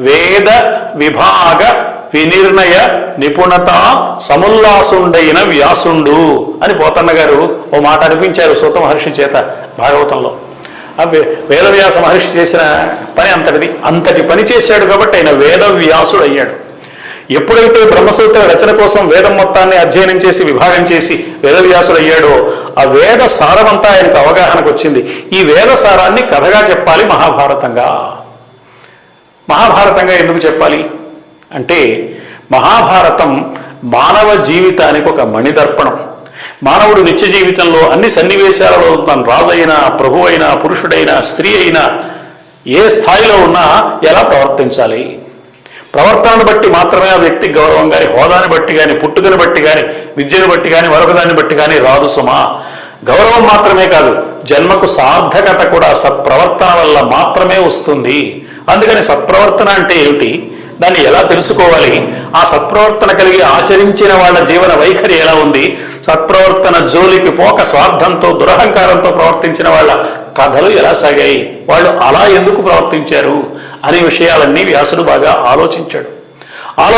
వేద విభాగ వినిర్ణయ నిపుణత సముల్లాసుండైన వ్యాసుండు అని పోతన్న గారు ఓ మాట అనిపించారు సూత మహర్షి చేత భాగవతంలో. వేదవ్యాస మహర్షి చేసిన పని అంతటిది. అంతటి పని చేశాడు కాబట్టి ఆయన వేదవ్యాసుడు అయ్యాడు ఎప్పుడైతే బ్రహ్మసూత్ర రచన కోసం వేదం మొత్తాన్ని అధ్యయనం చేసి విభాగం చేసి వేదవ్యాసుడు అయ్యాడో ఆ వేద సారమంతా ఆయనకు అవగాహనకు వచ్చింది ఈ వేద సారాన్ని కథగా చెప్పాలి మహాభారతంగా. మహాభారతంగా ఎందుకు చెప్పాలి? అంటే మహాభారతం మానవ జీవితానికి ఒక మణిదర్పణం. మానవుడు నిత్య జీవితంలో అన్ని సన్నివేశాలలో తన రాజైనా ప్రభు అయినా పురుషుడైనా స్త్రీ అయినా ఏ స్థాయిలో ఉన్నా ఎలా ప్రవర్తించాలి? ప్రవర్తనను బట్టి మాత్రమే ఆ వ్యక్తి గౌరవం కానీ హోదాని బట్టి కానీ పుట్టుకను బట్టి కానీ విద్యను బట్టి కానీ మరొకదాన్ని బట్టి కానీ రాదు సుమా. గౌరవం మాత్రమే కాదు జన్మకు సార్థకత కూడా సత్ప్రవర్తన వల్ల మాత్రమే వస్తుంది. అందుకని సత్ప్రవర్తన అంటే ఏమిటి? దాన్ని ఎలా తెలుసుకోవాలి? ఆ సత్ప్రవర్తన కలిగి ఆచరించిన వాళ్ళ జీవన వైఖరి ఎలా ఉంది? సత్ప్రవర్తన జోలికి పోక స్వార్థంతో దురహంకారంతో ప్రవర్తించిన వాళ్ళ కథలు ఎలా సాగాయి? వాళ్ళు అలా ఎందుకు ప్రవర్తించారు? అనే విషయాలన్నీ వ్యాసుడు బాగా ఆలోచించాడు.